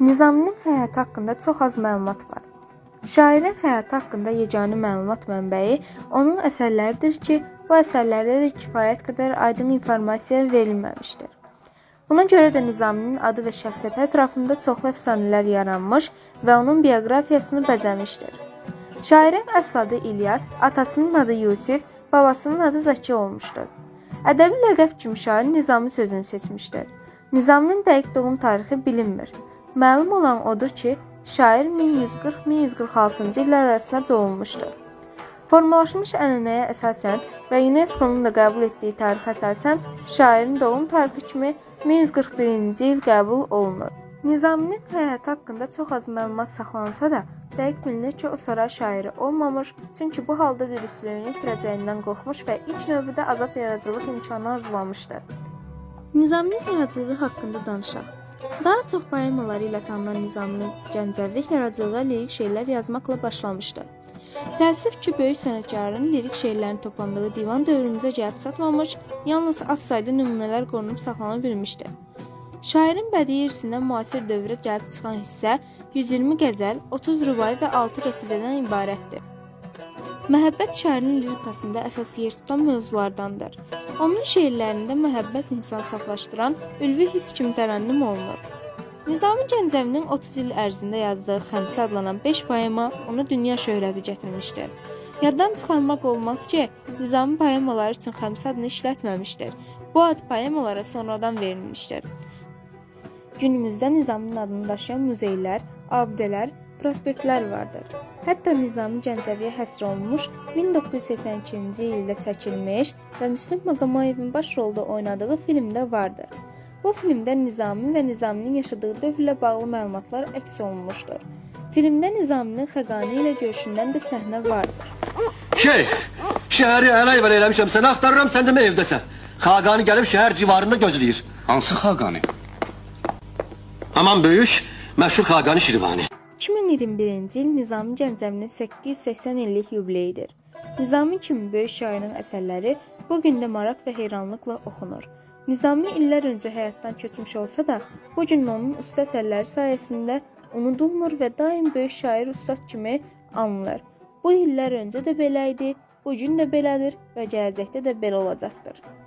Nizaminin həyatı haqqında çox az məlumat var. Şairin həyatı haqqında yeganə məlumat mənbəyi onun əsərləridir ki, bu əsərlərdə də kifayət qədər aydın informasiya verilməmişdir. Buna görə də Nizaminin adı və şəxsiyyəti ətrafında çoxlu əfsanələr yaranmış və onun bioqrafiyasını bəzəmişdir. Şairin əsl adı İlyas, atasının adı Yusif, babasının adı Zəki olmuşdur. Ədəbi ləqəb kimi şair Nizami sözünü seçmişdir. Nizaminin dəqiq doğum tarixi bilinmir. Məlum olan odur ki, şair 1140-1146-cı illər arasında doğulmuşdur. Formalaşmış ənənəyə əsasən və UNESCO-nun da qəbul etdiyi tarixə əsasən şairin doğum tarixi kimi 1141-ci il qəbul olunur. Nizaminin həyatı haqqında çox az məlumat saxlansa da, dəqiq bilinir ki, o saray şairi olmamış, çünki bu halda dürüstlüyünü itirəcəyindən qorxmuş və ilk növbədə azad yaradıcılıq imkanı arzulamışdır. Nizaminin yaradıcılığı haqqında danışaq. Daha çox poemaları ilə tanınan Nizaminin Gəncəvi yaradıcılığa lirik şeirlər yazmaqla başlamışdı. Təəssüf ki, böyük sənətkarın lirik şeirlərin toplandığı divan dövrümüzə gəlib çatmamış, yalnız az sayda nümunələr qorunub saxlana bilmişdi. Şairin bədii irsindən müasir dövrə gəlib çıxan hissə 120 qəzəl, 30 rübai və 6 qəsidədən ibarətdir. Məhəbbət şairin lirikasında əsas yer tutan mövzulardandır. Onun şeirlərində məhəbbət insan saflaşdıran ülvi hiss kimi tərənnüm olunur. Nizami Gəncəvinin 30 il ərzində yazdığı Xəmsə adlanan 5 poema ona dünya şöhrəti gətirmişdir. Yaddan çıxarmaq olmaz ki, Nizami poemaları üçün Xəmsə adını işlətməmişdir. Bu ad poemalara sonradan verilmişdir. Günümüzdə Nizaminin adını daşıyan muzeylər, abidələr, prospektlər vardır. Hətta Nizami Gəncəviyə həsr olunmuş 1982-ci ildə çəkilmiş və Müslüm Maqamayevin baş rolda oynadığı filmdə vardır. Bu filmdə Nizami və Nizaminin yaşadığı dövrlə bağlı məlumatlar əks olunmuşdur. Filmdə Nizaminin Xəqani ilə görüşündən də səhnə vardır. Şeyh, şəhəri əlayvəl eləmişəm, səni axtarıram, sən demə evdəsən. Xaqani gəlib şəhər civarında gözləyir. Hansı Xaqani? Aman böyük, məşhur Xaqani Şirvani. 2021-ci il Nizami Gəncəvinin 880 illik yubileyidir. Nizami kimi böyük şairin əsərləri bu gün də maraq və heyranlıqla oxunur. Nizami illər öncə həyatdan keçmiş olsa da, bu gün onun usta əsərləri sayəsində unudulmur və daim böyük şair ustad kimi anılır. Bu illər öncə də belə idi, bu gün də belədir və gələcəkdə də belə olacaqdır.